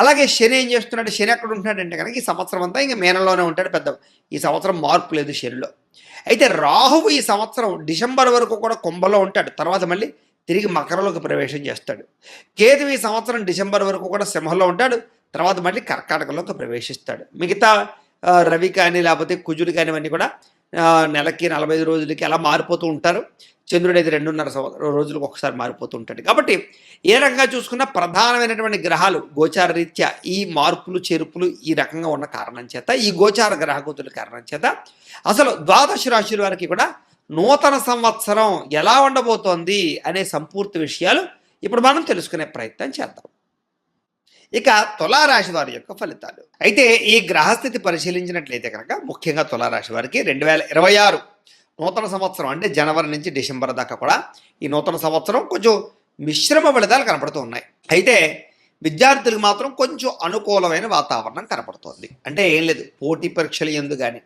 అలాగే శని ఏం చేస్తున్నాడు? శని ఎక్కడ ఉంటున్నాడంటే కనుక ఈ సంవత్సరం అంతా ఇంకా మేనలోనే ఉంటాడు పెద్ద ఈ సంవత్సరం మార్పు లేదు శనిలో. అయితే రాహువు ఈ సంవత్సరం డిసెంబర్ వరకు కూడా కుంభలో ఉంటాడు. తర్వాత మళ్ళీ తిరిగి మకరంలోకి ప్రవేశం చేస్తాడు. కేతు ఈ సంవత్సరం డిసెంబర్ వరకు కూడా సింహంలో ఉంటాడు. తర్వాత మళ్ళీ కర్కాటకలోకి ప్రవేశిస్తాడు. మిగతా రవి కానీ లేకపోతే కుజుడు కానీ ఇవన్నీ కూడా నెలకి నలభై ఐదు రోజులకి అలా మారిపోతూ ఉంటారు. చంద్రుడు అయితే రెండున్నర రోజులకు ఒకసారి మారిపోతూ ఉంటాడు. కాబట్టి ఏ రకంగా చూసుకున్నా ప్రధానమైనటువంటి గ్రహాలు గోచార రీత్యా ఈ మార్పులు చేర్పులు ఈ రకంగా ఉన్న కారణం చేత ఈ గోచార గ్రహగతుల కారణం చేత అసలు ద్వాదశ రాశుల వారికి కూడా నూతన సంవత్సరం ఎలా ఉండబోతోంది అనే సంపూర్తి విషయాలు ఇప్పుడు మనం తెలుసుకునే ప్రయత్నం చేద్దాం. ఇక తులారాశి వారి యొక్క ఫలితాలు. అయితే ఈ గ్రహస్థితి పరిశీలించినట్లయితే కనుక ముఖ్యంగా తులారాశి వారికి రెండు వేల ఇరవై ఆరు నూతన సంవత్సరం అంటే జనవరి నుంచి డిసెంబర్ దాకా కూడా ఈ నూతన సంవత్సరం కొంచెం మిశ్రమ ఫలితాలు కనపడుతూ ఉన్నాయి. అయితే విద్యార్థులకు మాత్రం కొంచెం అనుకూలమైన వాతావరణం కనపడుతోంది. అంటే ఏం లేదు పోటీ పరీక్షలు ఎందు కానీ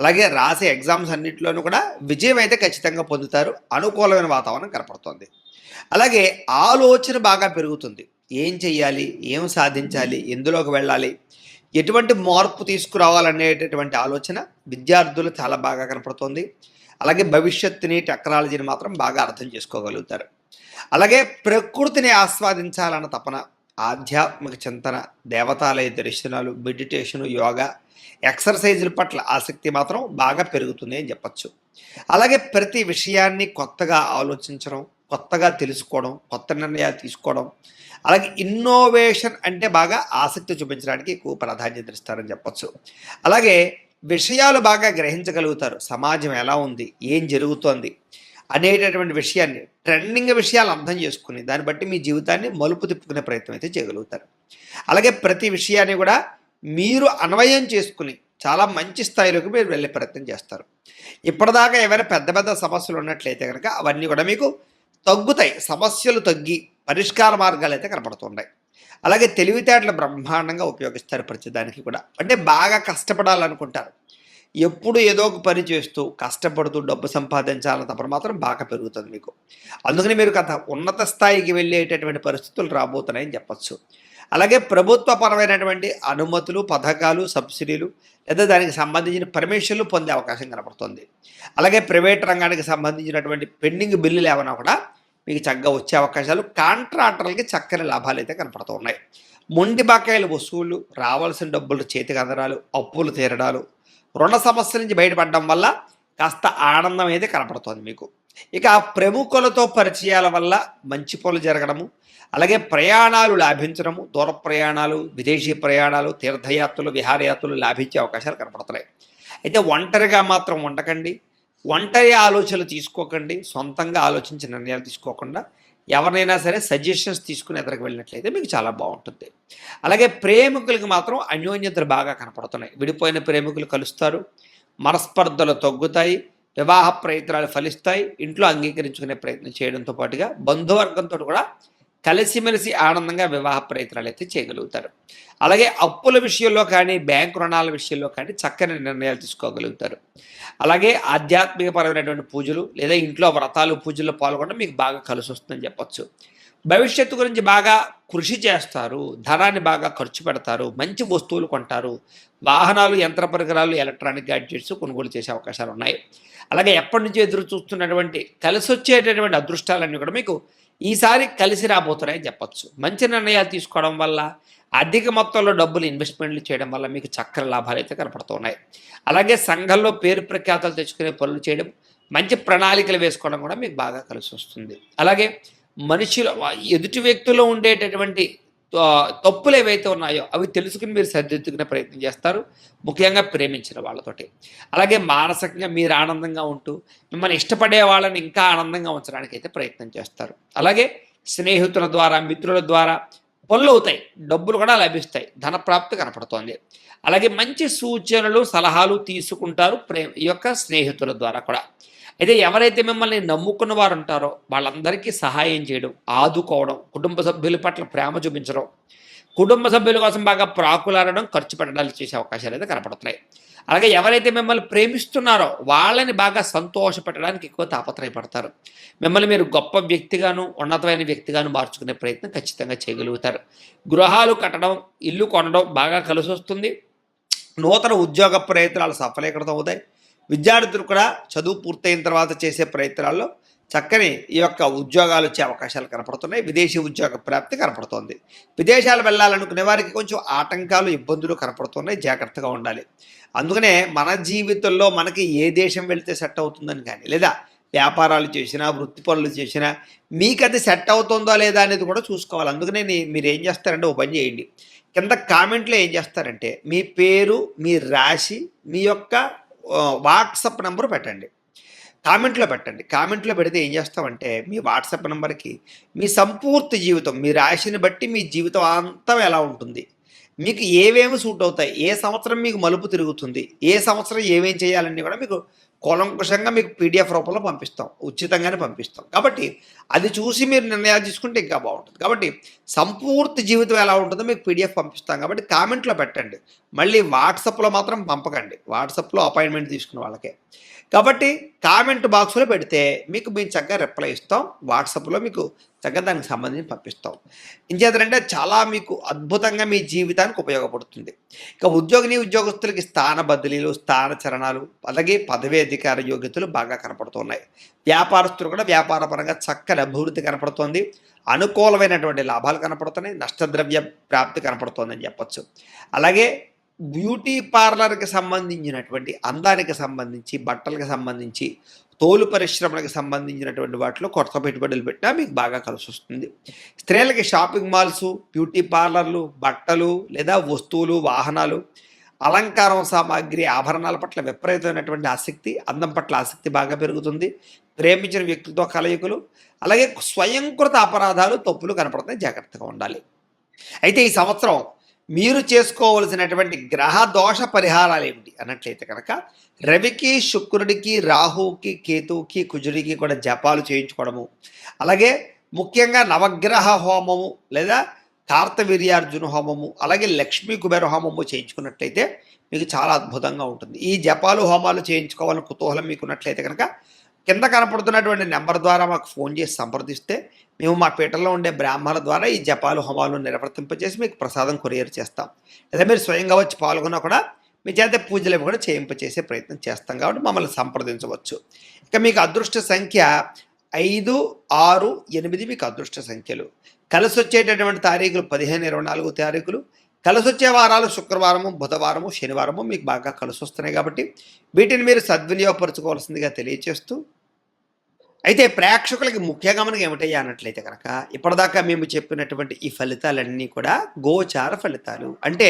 అలాగే రాసే ఎగ్జామ్స్ అన్నింటిలోనూ కూడా విజయం అయితే ఖచ్చితంగా పొందుతారు. అనుకూలమైన వాతావరణం కనపడుతోంది. అలాగే ఆలోచన బాగా పెరుగుతుంది. ఏం చెయ్యాలి? ఏం సాధించాలి? ఎందులోకి వెళ్ళాలి? ఎటువంటి మార్పు తీసుకురావాలనేటటువంటి ఆలోచన విద్యార్థులు చాలా బాగా కనపడుతుంది. అలాగే భవిష్యత్తుని టెక్నాలజీని మాత్రం బాగా అర్థం చేసుకోగలుగుతారు. అలాగే ప్రకృతిని ఆస్వాదించాలన్న తపన ఆధ్యాత్మిక చింతన దేవతాలయ దర్శనాలు మెడిటేషను యోగా ఎక్సర్సైజుల పట్ల ఆసక్తి మాత్రం బాగా పెరుగుతుంది అని చెప్పచ్చు. అలాగే ప్రతి విషయాన్ని కొత్తగా ఆలోచించడం కొత్తగా తెలుసుకోవడం కొత్త నిర్ణయాలు తీసుకోవడం అలాగే ఇన్నోవేషన్ అంటే బాగా ఆసక్తి చూపించడానికి ఎక్కువ ప్రాధాన్యత ఇస్తారని చెప్పొచ్చు. అలాగే విషయాలు బాగా గ్రహించగలుగుతారు. సమాజం ఎలా ఉంది? ఏం జరుగుతోంది? అనేటటువంటి విషయాన్ని ట్రెండింగ్ విషయాలు అర్థం చేసుకుని దాన్ని బట్టి మీ జీవితాన్ని మలుపు తిప్పుకునే ప్రయత్నం అయితే చేయగలుగుతారు. అలాగే ప్రతి విషయాన్ని కూడా మీరు అన్వయం చేసుకుని చాలా మంచి స్థాయిలోకి మీరు వెళ్ళే ప్రయత్నం చేస్తారు. ఇప్పటిదాకా ఏమైనా పెద్ద పెద్ద సమస్యలు ఉన్నట్లయితే కనుక అవన్నీ కూడా మీకు తగ్గుతాయి. సమస్యలు తగ్గి పరిష్కార మార్గాలు అయితే కనపడుతున్నాయి. అలాగే తెలివితేటలు బ్రహ్మాండంగా ఉపయోగిస్తారు ప్రతిదానికి కూడా. అంటే బాగా కష్టపడాలనుకుంటారు. ఎప్పుడు ఏదో ఒక పని చేస్తూ కష్టపడుతూ డబ్బు సంపాదించాలన్న తపన మాత్రం బాగా పెరుగుతుంది మీకు. అందుకని మీరు కథ ఉన్నత స్థాయికి వెళ్ళేటటువంటి పరిస్థితులు రాబోతున్నాయని చెప్పచ్చు. అలాగే ప్రభుత్వపరమైనటువంటి అనుమతులు పథకాలు సబ్సిడీలు లేదా దానికి సంబంధించిన పర్మిషన్లు పొందే అవకాశం కనపడుతుంది. అలాగే ప్రైవేట్ రంగానికి సంబంధించినటువంటి పెండింగ్ బిల్లులు ఏమైనా కూడా మీకు చక్కగా వచ్చే అవకాశాలు. కాంట్రాక్టర్లకి చక్కని లాభాలు అయితే కనపడుతూ ఉన్నాయి. మొండి బకాయిల వసూళ్ళు రావాల్సిన డబ్బులు చేతికి అందడాలు అప్పులు తీరడాలు రుణ సమస్య నుంచి బయటపడడం వల్ల కాస్త ఆనందం అయితే కనపడుతోంది మీకు. ఇక ప్రముఖులతో పరిచయాల వల్ల మంచి పనులు జరగడము అలాగే ప్రయాణాలు లాభించడము దూర ప్రయాణాలు విదేశీ ప్రయాణాలు తీర్థయాత్రలు విహారయాత్రలు లాభించే అవకాశాలు కనపడుతున్నాయి. అయితే ఒంటరిగా మాత్రం ఉండకండి. ఒంటరి ఆలోచనలు తీసుకోకండి సొంతంగా ఆలోచించి నిర్ణయాలు తీసుకోకుండా ఎవరినైనా సరే సజెషన్స్ తీసుకుని ఎదురుకు వెళ్ళినట్లయితే మీకు చాలా బాగుంటుంది. అలాగే ప్రేమికులకి మాత్రం అన్యోన్యతలు బాగా కనపడుతున్నాయి. విడిపోయిన ప్రేమికులు కలుస్తారు మనస్పర్ధలు తగ్గుతాయి వివాహ ప్రయత్నాలు ఫలిస్తాయి ఇంట్లో అంగీకరించుకునే ప్రయత్నం చేయడంతో పాటుగా బంధువర్గంతో కూడా కలిసిమెలిసి ఆనందంగా వివాహ ప్రయత్నాలు అయితే చేయగలుగుతారు. అలాగే అప్పుల విషయంలో కానీ బ్యాంకు రుణాల విషయంలో కానీ చక్కని నిర్ణయాలు తీసుకోగలుగుతారు. అలాగే ఆధ్యాత్మికపరమైనటువంటి పూజలు లేదా ఇంట్లో వ్రతాలు పూజల్లో పాల్గొనడం మీకు బాగా కలిసి వస్తుందని చెప్పొచ్చు. భవిష్యత్తు గురించి బాగా కృషి చేస్తారు ధనాన్ని బాగా ఖర్చు పెడతారు మంచి వస్తువులు కొంటారు వాహనాలు యంత్ర పరికరాలు ఎలక్ట్రానిక్ గ్యాడ్జెట్స్ కొనుగోలు చేసే అవకాశాలు ఉన్నాయి. అలాగే ఎప్పటి నుంచి ఎదురు చూస్తున్నటువంటి కలిసి వచ్చేటటువంటి అదృష్టాలన్నీ కూడా మీకు ఈసారి కలిసి రాబోతున్నాయని చెప్పచ్చు. మంచి నిర్ణయాలు తీసుకోవడం వల్ల అధిక మొత్తంలో డబ్బులు ఇన్వెస్ట్మెంట్లు చేయడం వల్ల మీకు చక్కని లాభాలు అయితే కనపడుతున్నాయి. అలాగే సంఘంలో పేరు ప్రఖ్యాతలు తెచ్చుకునే పనులు చేయడం మంచి ప్రణాళికలు వేసుకోవడం కూడా మీకు బాగా కలిసి వస్తుంది. అలాగే మనిషిలో ఎదుటి వ్యక్తిలో ఉండేటటువంటి తప్పులు ఏవైతే ఉన్నాయో అవి తెలుసుకుని మీరు సరిదిద్దుకునే ప్రయత్నం చేస్తారు. ముఖ్యంగా ప్రేమించిన వాళ్ళతోటి. అలాగే మానసికంగా మీరు ఆనందంగా ఉంటూ మిమ్మల్ని ఇష్టపడే వాళ్ళని ఇంకా ఆనందంగా ఉంచడానికి అయితే ప్రయత్నం చేస్తారు. అలాగే స్నేహితుల ద్వారా మిత్రుల ద్వారా పనులు అవుతాయి. డబ్బులు కూడా లభిస్తాయి. ధన ప్రాప్తి కనపడుతోంది. అలాగే మంచి సూచనలు సలహాలు తీసుకుంటారు ప్రేమ ఈ యొక్క స్నేహితుల ద్వారా కూడా. అయితే ఎవరైతే మిమ్మల్ని నమ్ముకున్న వారు ఉంటారో వాళ్ళందరికీ సహాయం చేయడం ఆదుకోవడం కుటుంబ సభ్యుల పట్ల ప్రేమ చూపించడం కుటుంబ సభ్యుల కోసం బాగా ప్రాకులాడడం ఖర్చు పెట్టడాలు చేసే అవకాశాలు అయితే కనపడుతున్నాయి. అలాగే ఎవరైతే మిమ్మల్ని ప్రేమిస్తున్నారో వాళ్ళని బాగా సంతోషపెట్టడానికి ఎక్కువ తాపత్రయపడతారు. మిమ్మల్ని మీరు గొప్ప వ్యక్తిగాను ఉన్నతమైన వ్యక్తిగాను మార్చుకునే ప్రయత్నం ఖచ్చితంగా చేయగలుగుతారు. గృహాలు కట్టడం ఇల్లు కొనడం బాగా కలిసి వస్తుంది నూతన ఉద్యోగ ప్రయత్నాలు సఫలీకృతం అవుతాయి. విద్యార్థులు కూడా చదువు పూర్తయిన తర్వాత చేసే ప్రయత్నాల్లో చక్కని ఈ యొక్క ఉద్యోగాలు వచ్చే అవకాశాలు కనపడుతున్నాయి. విదేశీ ఉద్యోగ ప్రాప్తి కనపడుతోంది. విదేశాలు వెళ్ళాలనుకునే వారికి కొంచెం ఆటంకాలు ఇబ్బందులు కనపడుతున్నాయి. జాగ్రత్తగా ఉండాలి. అందుకనే మన జీవితంలో మనకి ఏ దేశం వెళితే సెట్ అవుతుందని కానీ లేదా వ్యాపారాలు చేసినా వృత్తి పనులు చేసినా మీకు అది సెట్ అవుతుందో లేదా అనేది కూడా చూసుకోవాలి. అందుకనే మీరు ఏం చేస్తారంటే ఓ పని చేయండి. కింద కామెంట్లో ఏం చేస్తారంటే మీ పేరు మీ రాశి మీ యొక్క వాట్సప్ నెంబర్ పెట్టండి. కామెంట్లో పెట్టండి. కామెంట్లో పెడితే ఏం చేస్తామంటే మీ వాట్సాప్ నెంబర్కి మీ సంపూర్తి జీవితం మీ రాశిని బట్టి మీ జీవితం అంతా ఎలా ఉంటుంది? మీకు ఏవేమి సూట్ అవుతాయి? ఏ సంవత్సరం మీకు మలుపు తిరుగుతుంది? ఏ సంవత్సరం ఏమేం చేయాలన్నీ కూడా మీకు కూలంకుషంగా మీకు పీడిఎఫ్ రూపంలో పంపిస్తాం. ఉచితంగానే పంపిస్తాం. కాబట్టి అది చూసి మీరు నిర్ణయాలు తీసుకుంటే ఇంకా బాగుంటుంది. కాబట్టి సంపూర్తి జీవితం ఎలా ఉంటుందో మీకు పీడిఎఫ్ పంపిస్తాం. కాబట్టి కామెంట్లో పెట్టండి. మళ్ళీ వాట్సాప్లో మాత్రం పంపకండి. వాట్సాప్లో అపాయింట్మెంట్ తీసుకున్న వాళ్ళకే. కాబట్టి కామెంట్ బాక్స్లో పెడితే మీకు మేము చక్కగా రిప్లై ఇస్తాం. వాట్సాప్లో మీకు చక్కగా దానికి సంబంధించి పంపిస్తాం. ఇంచేతంటే చాలా మీకు అద్భుతంగా మీ జీవితానికి ఉపయోగపడుతుంది. ఇక ఉద్యోగిని ఉద్యోగస్తులకి స్థాన బదిలీలు స్థాన చరణాలు అలాగే పదవీ అధికార యోగ్యతలు బాగా కనపడుతున్నాయి. వ్యాపారస్తులు కూడా వ్యాపారపరంగా చక్కని అభివృద్ధి కనపడుతోంది. అనుకూలమైనటువంటి లాభాలు కనపడుతున్నాయి. నష్టద్రవ్య ప్రాప్తి కనపడుతోందని చెప్పొచ్చు. అలాగే బ్యూటీ పార్లర్కి సంబంధించినటువంటి అందానికి సంబంధించి బట్టలకు సంబంధించి తోలు పరిశ్రమలకు సంబంధించినటువంటి వాటిలో కొత్త పెట్టుబడులు పెట్టినా మీకు బాగా కలిసి వస్తుంది స్త్రీలకి షాపింగ్ మాల్స్ బ్యూటీ పార్లర్లు బట్టలు లేదా వస్తువులు వాహనాలు అలంకారం సామాగ్రి ఆభరణాల పట్ల విపరీతమైనటువంటి ఆసక్తి అందం పట్ల ఆసక్తి బాగా పెరుగుతుంది. ప్రేమించిన వ్యక్తులతో కలయికలు అలాగే స్వయంకృత అపరాధాలు తప్పులు కనపడతాయి జాగ్రత్తగా ఉండాలి. అయితే ఈ సంవత్సరం మీరు చేసుకోవలసినటువంటి గ్రహ దోష పరిహారాలు ఏమిటి? అన్నట్లయితే కనుక రవికి శుక్రుడికి రాహుకి కేతువుకి కుజుడికి కూడా జపాలు చేయించుకోవడము. అలాగే ముఖ్యంగా నవగ్రహ హోమము లేదా కార్తవీర్యార్జున హోమము అలాగే లక్ష్మీ కుబేర హోమము చేయించుకున్నట్లయితే మీకు చాలా అద్భుతంగా ఉంటుంది. ఈ జపాలు హోమాలు చేయించుకోవాలని కుతూహలం మీకు ఉన్నట్లయితే కనుక కింద కనపడుతున్నటువంటి నెంబర్ ద్వారా మాకు ఫోన్ చేసి సంప్రదిస్తే మేము మా పీఠంలో ఉండే బ్రాహ్మణుల ద్వారా ఈ జపాలు హోమాలు నిర్వర్తింపజేసి మీకు ప్రసాదం కొరియర్ చేస్తాం. లేదా మీరు స్వయంగా వచ్చి పాల్గొన్నా కూడా మీ చేత పూజలు కూడా చేయింపచేసే ప్రయత్నం చేస్తాం కాబట్టి మమ్మల్ని సంప్రదించవచ్చు. ఇక మీకు అదృష్ట సంఖ్య ఐదు ఆరు ఎనిమిది మీకు అదృష్ట సంఖ్యలు. కలిసి వచ్చేటటువంటి తారీఖులు పదిహేను ఇరవై నాలుగు తారీఖులు. కలిసి వచ్చే వారాలు శుక్రవారము బుధవారము శనివారము మీకు బాగా కలిసి వస్తున్నాయి కాబట్టి వీటిని మీరు సద్వినియోగపరచుకోవాల్సిందిగా తెలియచేస్తూ అయితే ప్రేక్షకులకి ముఖ్య గమనం ఏమిటయ్యా అన్నట్లయితే కనుక ఇప్పటిదాకా మేము చెప్పినటువంటి ఈ ఫలితాలన్నీ కూడా గోచార ఫలితాలు. అంటే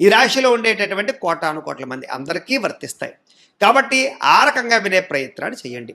ఈ రాశిలో ఉండేటటువంటి కోటాను కోట్ల మంది అందరికీ వర్తిస్తాయి. కాబట్టి ఆ రకంగా వినే ప్రయత్నాన్ని చేయండి.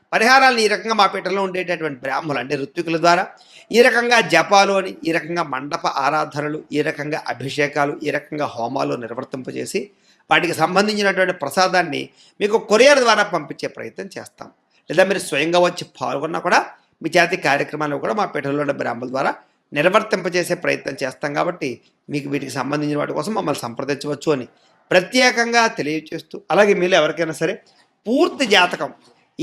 పరిహారాలను ఈ రకంగా మా పీఠంలో ఉండేటటువంటి బ్రాహ్మలు అంటే ఋత్వికుల ద్వారా ఈ రకంగా జపాలు అని ఈ రకంగా మండప ఆరాధనలు ఈ రకంగా అభిషేకాలు ఈ రకంగా హోమాలు నిర్వర్తింపజేసి వాటికి సంబంధించినటువంటి ప్రసాదాన్ని మీకు కొరియర్ ద్వారా పంపించే ప్రయత్నం చేస్తాం. లేదా మీరు స్వయంగా వచ్చి పాల్గొన్నా కూడా మీ జాతి కార్యక్రమాలు కూడా మా పీఠంలో ఉన్న బ్రాహ్మల ద్వారా నిర్వర్తింపజేసే ప్రయత్నం చేస్తాం కాబట్టి మీకు వీటికి సంబంధించిన వాటి కోసం మమ్మల్ని సంప్రదించవచ్చు అని ప్రత్యేకంగా తెలియచేస్తూ అలాగే మీరు ఎవరికైనా సరే పూర్తి జాతకం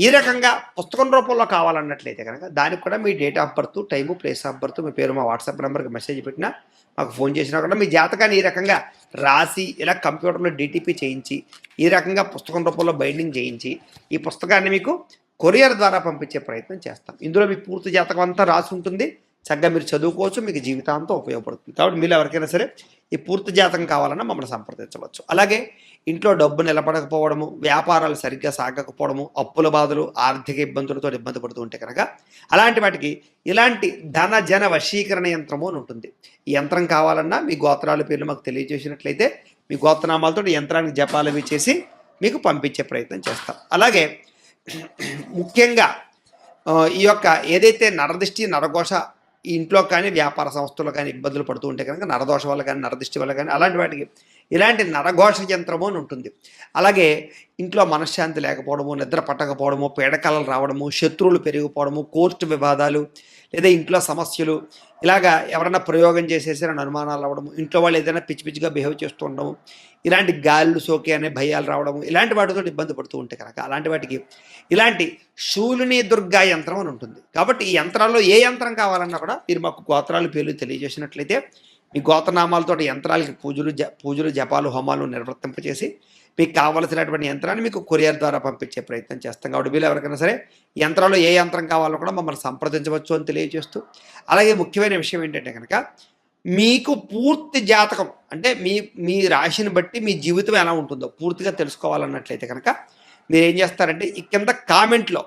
ఈ రకంగా పుస్తకం రూపంలో కావాలన్నట్లయితే కనుక దానికి కూడా మీ date of birth time place of birth మీ పేరు మా వాట్సాప్ నెంబర్కి మెసేజ్ పెట్టినా మాకు ఫోన్ చేసినా కూడా మీ జాతకాన్ని ఈ రకంగా రాసి ఇలా కంప్యూటర్లో డిటిపి చేయించి ఈ రకంగా పుస్తకం రూపంలో బైండింగ్ చేయించి ఈ పుస్తకాన్ని మీకు కొరియర్ ద్వారా పంపించే ప్రయత్నం చేస్తాం. ఇందులో మీ పూర్తి జాతకం అంతా రాసి ఉంటుంది. చక్కగా మీరు చదువుకోవచ్చు మీకు జీవితాంతం ఉపయోగపడుతుంది. కాబట్టి మీరు ఎవరికైనా సరే ఈ పూర్తి జాతకం కావాలన్నా మమ్మల్ని సంప్రదించవచ్చు. అలాగే ఇంట్లో డబ్బు నిలబడకపోవడము వ్యాపారాలు సరిగ్గా సాగకపోవడము అప్పుల బాధలు ఆర్థిక ఇబ్బందులతో ఇబ్బంది పడుతూ ఉంటే కనుక అలాంటి వాటికి ఇలాంటి ధన జన వశీకరణ యంత్రము అని ఉంటుంది. ఈ యంత్రం కావాలన్నా మీ గోత్రాల పేర్లు మాకు తెలియజేసినట్లయితే మీ గోత్రనామాలతో యంత్రానికి జపాలు అవి చేసి మీకు పంపించే ప్రయత్నం చేస్తాం. అలాగే ముఖ్యంగా ఈ యొక్క ఏదైతే నరదృష్టి నరఘోష ఇంట్లో కానీ వ్యాపార సంస్థలు కానీ ఇబ్బందులు పడుతూ ఉంటే కనుక నరదోష వల్ల కానీ నరదృష్టి వల్ల కానీ అలాంటి వాటికి ఇలాంటి నరఘోష యంత్రము అని ఉంటుంది. అలాగే ఇంట్లో మనశ్శాంతి లేకపోవడము నిద్ర పట్టకపోవడము పీడకలలు రావడము శత్రువులు పెరిగిపోవడము కోర్టు వివాదాలు లేదా ఇంట్లో సమస్యలు ఇలాగా ఎవరైనా ప్రయోగం చేసేసారని అనుమానాలు అవ్వడము ఇంట్లో వాళ్ళు ఏదైనా పిచ్చి పిచ్చిగా బిహేవ్ చేస్తూ ఉండడము ఇలాంటి గాలులు సోకే అనే భయాలు రావడం ఇలాంటి వాటితో ఇబ్బంది పడుతూ ఉంటాయి కనుక అలాంటి వాటికి ఇలాంటి శూలిని దుర్గా యంత్రం అని ఉంటుంది. కాబట్టి ఈ యంత్రాల్లో ఏ యంత్రం కావాలన్నా కూడా మీరు మాకు గోత్రాలు పేర్లు తెలియజేసినట్లయితే మీ గోత్రనామాలతో యంత్రాలకి పూజలు జ పూజలు జపాలు హోమాలు నిర్వర్తింపచేసి మీకు కావలసినటువంటి యంత్రాన్ని మీకు కొరియర్ ద్వారా పంపించే ప్రయత్నం చేస్తాం. కాబట్టి వీళ్ళు ఎవరికైనా సరే యంత్రాల్లో ఏ యంత్రం కావాలో కూడా మమ్మల్ని సంప్రదించవచ్చు అని తెలియజేస్తూ అలాగే ముఖ్యమైన విషయం ఏంటంటే కనుక మీకు పూర్తి జాతకం అంటే మీ మీ రాశిని బట్టి మీ జీవితం ఎలా ఉంటుందో పూర్తిగా తెలుసుకోవాలన్నట్లయితే కనుక మీరు ఏం చేస్తారంటే ఈ కింద కామెంట్లో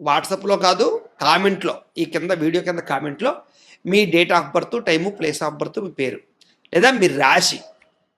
వాట్సాప్లో కాదు కామెంట్లో ఈ కింద వీడియో కింద కామెంట్లో మీ date of birth time place of birth మీ పేరు లేదా మీ రాశి.